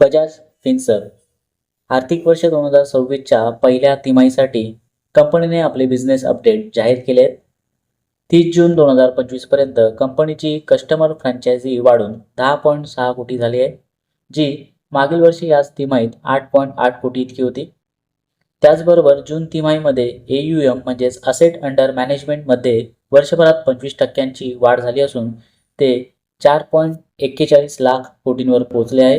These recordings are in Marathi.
बजाज फिन्सर. आर्थिक वर्ष दोन हजार सव्वीसच्या पहिल्या तिमाहीसाठी कंपनीने आपले बिझनेस अपडेट जाहीर केले आहेत तीस जून दोन हजार पंचवीसपर्यंत कंपनीची कस्टमर फ्रँचायझी वाढून दहा पॉईंट सहा कोटी झाली आहे जी मागील वर्षी याच तिमाहीत आठ पॉईंट आठ कोटी इतकी होती. त्याचबरोबर जून तिमाहीमध्ये ए यू एम म्हणजेच असेट अंडर मॅनेजमेंटमध्ये वर्षभरात पंचवीस टक्क्यांची वाढ झाली असून ते चार पॉईंट एक्केचाळीस लाख कोटींवर पोहोचले आहे.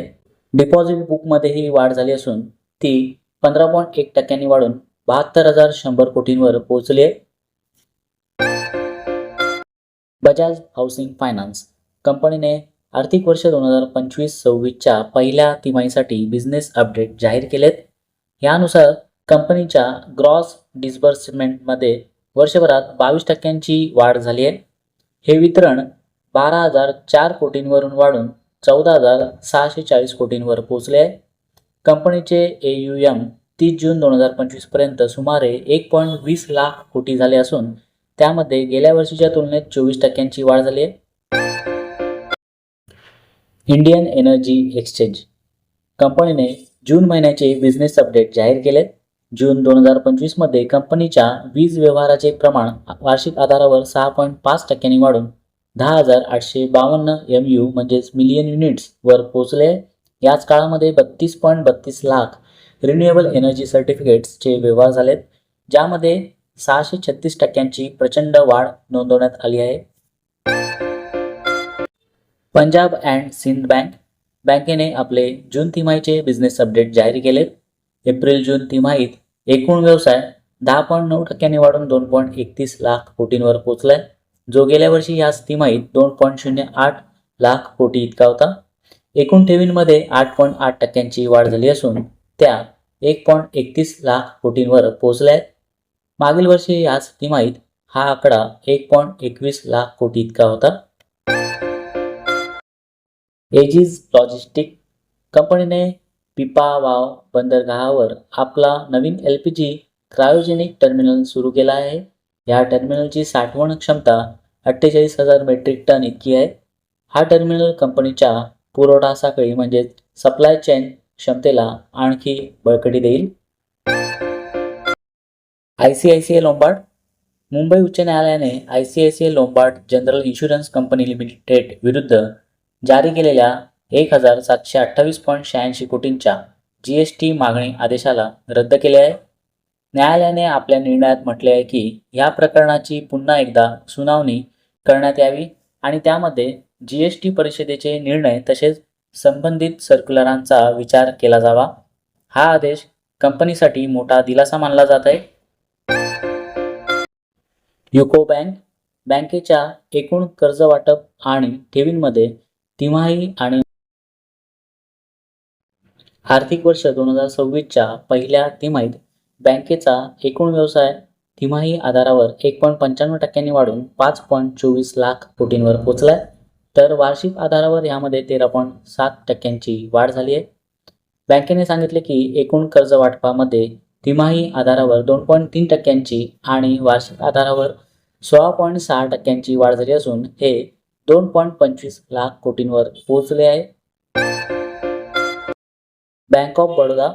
डिपॉझिट बुकमध्येही वाढ झाली असून ती पंधरा पॉईंट एक टक्क्यांनी वाढून बहात्तर हजार शंभर कोटींवर पोहोचली आहे. बजाज हाऊसिंग फायनान्स कंपनीने आर्थिक वर्ष दोन हजार पंचवीस सव्वीसच्या पहिल्या तिमाहीसाठी बिझनेस अपडेट जाहीर केलेत. यानुसार कंपनीच्या ग्रॉस डिस्बर्समेंटमध्ये वर्षभरात बावीस टक्क्यांची वाढ झाली आहे. हे वितरण बारा हजार चार कोटींवरून वाढून चौदा हजार सहाशे चाळीस कोटींवर पोहोचले आहे. कंपनीचे ए यू एम तीस जून दोन हजार पंचवीसपर्यंत सुमारे एक पॉईंट वीस लाख कोटी झाले असून त्यामध्ये गेल्या वर्षीच्या तुलनेत चोवीस टक्क्यांची वाढ झाली आहे. इंडियन एनर्जी एक्सचेंज कंपनीने जून महिन्याचे बिझनेस अपडेट जाहीर केले. जून दोन हजार पंचवीसमध्ये कंपनीच्या वीज व्यवहाराचे प्रमाण वार्षिक आधारावर सहा पॉईंट पाच टक्क्यांनी वाढून दहा हजार आठशे बावन्न एम यू म्हणजेच मिलियन युनिट्सवर पोचले याच काळामध्ये बत्तीस पॉईंट बत्तीस लाख रिन्युएबल एनर्जी सर्टिफिकेट्सचे व्यवहार झालेत ज्यामध्ये सहाशे छत्तीस टक्क्यांची प्रचंड वाढ नोंदवण्यात आली आहे. पंजाब अँड सिंध बँक बँकेने आपले जून तिमाहीचे बिझनेस अपडेट जाहीर केलेत एप्रिल जून तिमाहीत एकूण व्यवसाय दहा पॉईंट नऊ टक्क्यांनी वाढून दोन पॉईंट एकतीस लाख कोटींवर पोचलाय जो गेल्या वर्षी याच तिमाहीत दोन पॉईंट शून्य आठ लाख कोटी इतका होता. एकूण ठेवींमध्ये आठ पॉईंट आठ टक्क्यांची वाढ झाली असून त्या एक पॉईंट एकतीस लाख कोटींवर पोहोचल्या आहेत. मागील वर्षी याच तिमाहीत हा आकडा एक पॉईंट एकवीस लाख कोटी इतका होता. एजिस लॉजिस्टिक कंपनीने पिपावाव बंदरगाहावर आपला नवीन L P G cryogenic terminal सुरू केला आहे. या टर्मिनलची साठवण क्षमता अठ्ठेचाळीस हजार मेट्रिक टन इतकी आहे. हा टर्मिनल कंपनीच्या पुरवठा साखळी म्हणजेच सप्लाय चेन क्षमतेला आणखी बळकटी देईल. I C I C I Lombard Mumbai उच्च न्यायालयाने I C I C I Lombard general insurance company limited विरुद्ध जारी केलेल्या एक हजार सातशे अठ्ठावीस पॉईंट शहाऐंशी कोटींच्या जी एस टी मागणी आदेशाला रद्द केले आहे. न्यायालयाने आपल्या निर्णयात म्हटले आहे की या प्रकरणाची पुन्हा एकदा सुनावणी करण्यात यावी आणि त्यामध्ये जी एस टी परिषदेचे निर्णय तसेच संबंधित सर्क्युलरांचा विचार केला जावा. हा आदेश कंपनीसाठी मोठा दिलासा मानला जात आहे. युको बँक बँकेच्या एकूण कर्ज वाटप आणि ठेवींमध्ये तिमाही आणि आर्थिक वर्ष दोन हजार सव्वीसच्या पहिल्या तिमाहीत बँकेचा एकूण व्यवसाय तिमाही आधारावर एक पॉईंट पंच्याण्णव टक्क्यांनी वाढून पाच पॉईंट चोवीस लाख कोटींवर पोचलाय. तर वार्षिक आधारावर यामध्ये तेरा पॉईंट सात टक्क्यांची वाढ झाली आहे. बँकेने सांगितले की एकूण कर्ज वाटपामध्ये तिमाही आधारावर दोन पॉईंट तीन टक्क्यांची आणि वार्षिक आधारावर सोळा पॉईंट सहा टक्क्यांची वाढ झाली असून हे दोन पॉईंट पंचवीस लाख कोटींवर पोहोचले आहे. Bank of Baroda.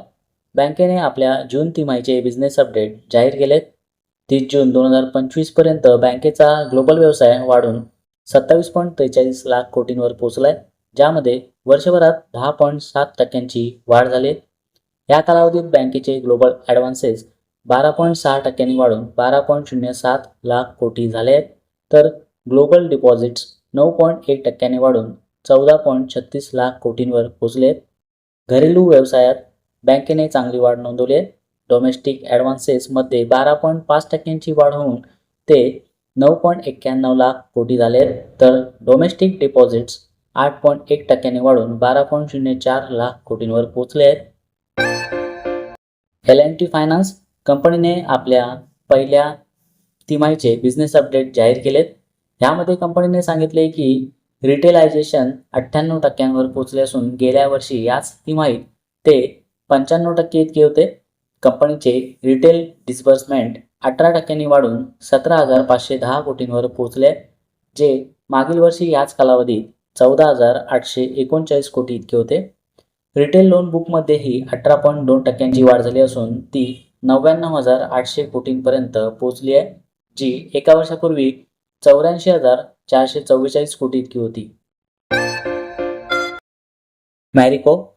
बँकेने आपल्या जून तिमाहीचे बिझनेस अपडेट जाहीर केलेत. तीस जून दोन हजार पंचवीसपर्यंत बँकेचा ग्लोबल व्यवसाय वाढून सत्तावीस पॉईंट त्रेचाळीस लाख कोटींवर पोचलाय ज्यामध्ये वर्षभरात दहा पॉईंट सात टक्क्यांची वाढ झाली या कालावधीत बँकेचे ग्लोबल ॲडव्हान्सेस बारा पॉईंट सहा टक्क्यांनी वाढून बारा पॉईंट शून्य सात लाख कोटी झाले आहेत. तर ग्लोबल डिपॉझिट्स नऊ पॉईंट एक टक्क्यांनी वाढून चौदा पॉईंट छत्तीस लाख कोटींवर पोचले आहेत. घरेलू व्यवसायात बँकेने चांगली वाढ नोंदवली आहे. डोमेस्टिक ॲडव्हान्सेसमध्ये बारा पॉईंट पाच टक्क्यांची वाढ होऊन ते नऊ पॉईंट एक्क्याण्णव लाख कोटी झाले तर डोमेस्टिक डिपॉझिट्स आठ पॉईंट एक टक्क्याने वाढून बारा पॉईंट शून्य चार लाख कोटींवर पोचले आहेत. एल एन टी फायनान्स कंपनीने आपल्या पहिल्या तिमाहीचे बिझनेस अपडेट जाहीर केलेत. यामध्ये कंपनीने सांगितले की रिटेलायझेशन अठ्ठ्याण्णव टक्क्यांवर पोहोचले असून गेल्या वर्षी याच तिमाहीत ते पंच्याण्णव टक्के इतके होते. कंपनीचे रिटेल डिस्बर्समेंट अठरा टक्क्यांनी वाढून सतरा हजार पाचशे दहा कोटींवर पोहोचले जे मागील वर्षी याच कालावधीत चौदा हजार आठशे एकोणचाळीस कोटी इतके होते. रिटेल लोन बुकमध्येही अठरा पॉईंट दोन टक्क्यांची वाढ झाली असून ती नव्याण्णव हजार आठशे कोटींपर्यंत पोहोचली आहे जी एका वर्षापूर्वी चौऱ्याऐंशी हजार चारशे चव्वेचाळीस कोटी इतकी होती. मॅरिको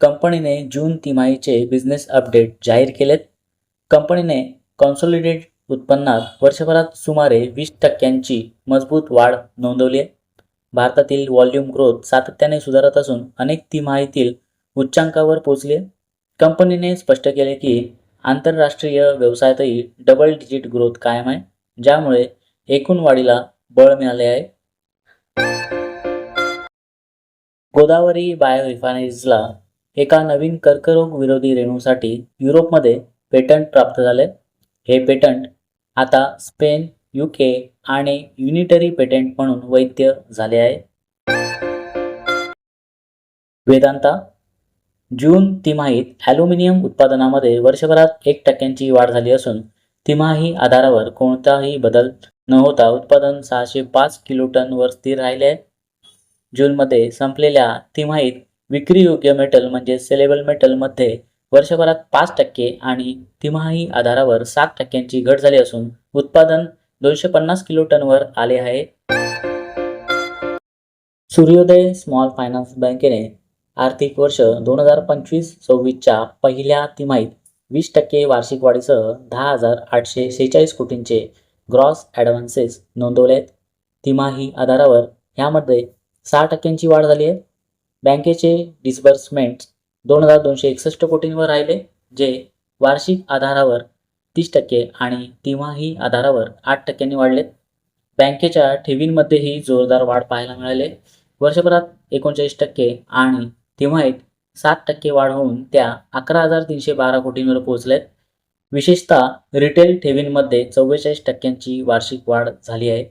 कंपनीने जून तिमाहीचे बिझनेस अपडेट जाहीर केलेत. कंपनीने कॉन्सॉलिडेट उत्पन्नात वर्षभरात सुमारे वीस टक्क्यांची मजबूत वाढ नोंदवली आहे. भारतातील व्हॉल्यूम ग्रोथ सातत्याने सुधारत असून अनेक तिमाहीतील उच्चांकावर पोहोचली कंपनीने स्पष्ट केले की आंतरराष्ट्रीय व्यवसायातही डबल डिजिट ग्रोथ कायम आहे ज्यामुळे एकूण वाढीला बळ मिळाले आहे. गोदावरी बायो रिफायनरीजला एका नवीन कर्करोग विरोधी रेणूसाठी युरोपमध्ये पेटंट प्राप्त झाले. हे पेटंट आता स्पेन यू के आणि युनिटरी पेटंट म्हणून वैद्य झाले आहे. वेदांता जून तिमाहीत ॲल्युमिनियम उत्पादनामध्ये वर्षभरात एक टक्क्यांची वाढ झाली असून तिमाही आधारावर कोणताही बदल न होता उत्पादन सहाशे पाच किलो टनवर स्थिर राहिले. आहे जूनमध्ये संपलेल्या तिमाहीत विक्रीयोग्य मेटल म्हणजे सेलेबल मेटलमध्ये वर्षभरात पाच टक्के आणि तिमाही आधारावर सात टक्क्यांची घट झाली असून उत्पादन दोनशे पन्नास किलो टनवर आले आहे. सूर्योदय स्मॉल फायनान्स बँकेने आर्थिक वर्ष दोन हजार पंचवीस सव्वीसच्या पहिल्या तिमाहीत वीस टक्के वार्षिक वाढीसह दहा हजार आठशे सेहेचाळीस कोटींचे ग्रॉस ॲडव्हान्सेस नोंदवले आहेत तिमाही आधारावर ह्यामध्ये सहा टक्क्यांची वाढ झाली आहे. बँकेचे डिस्बर्समेंट्स दोन हजार दोनशे एकसष्ट कोटींवर राहिले जे वार्षिक आधारावर तीस टक्के आणि तिमाही आधारावर आठ टक्क्यांनी वाढले. बँकेच्या ठेवींमध्येही जोरदार वाढ पाहायला मिळाले. वर्षभरात एकोणचाळीस टक्के आणि तिमाहीत सात टक्के वाढ होऊन त्या अकरा हजार तीनशे बारा कोटींवर पोहोचल्यात विशेषतः रिटेल ठेवींमध्ये चव्वेचाळीस टक्क्यांची वार्षिक वाढ झाली आहे.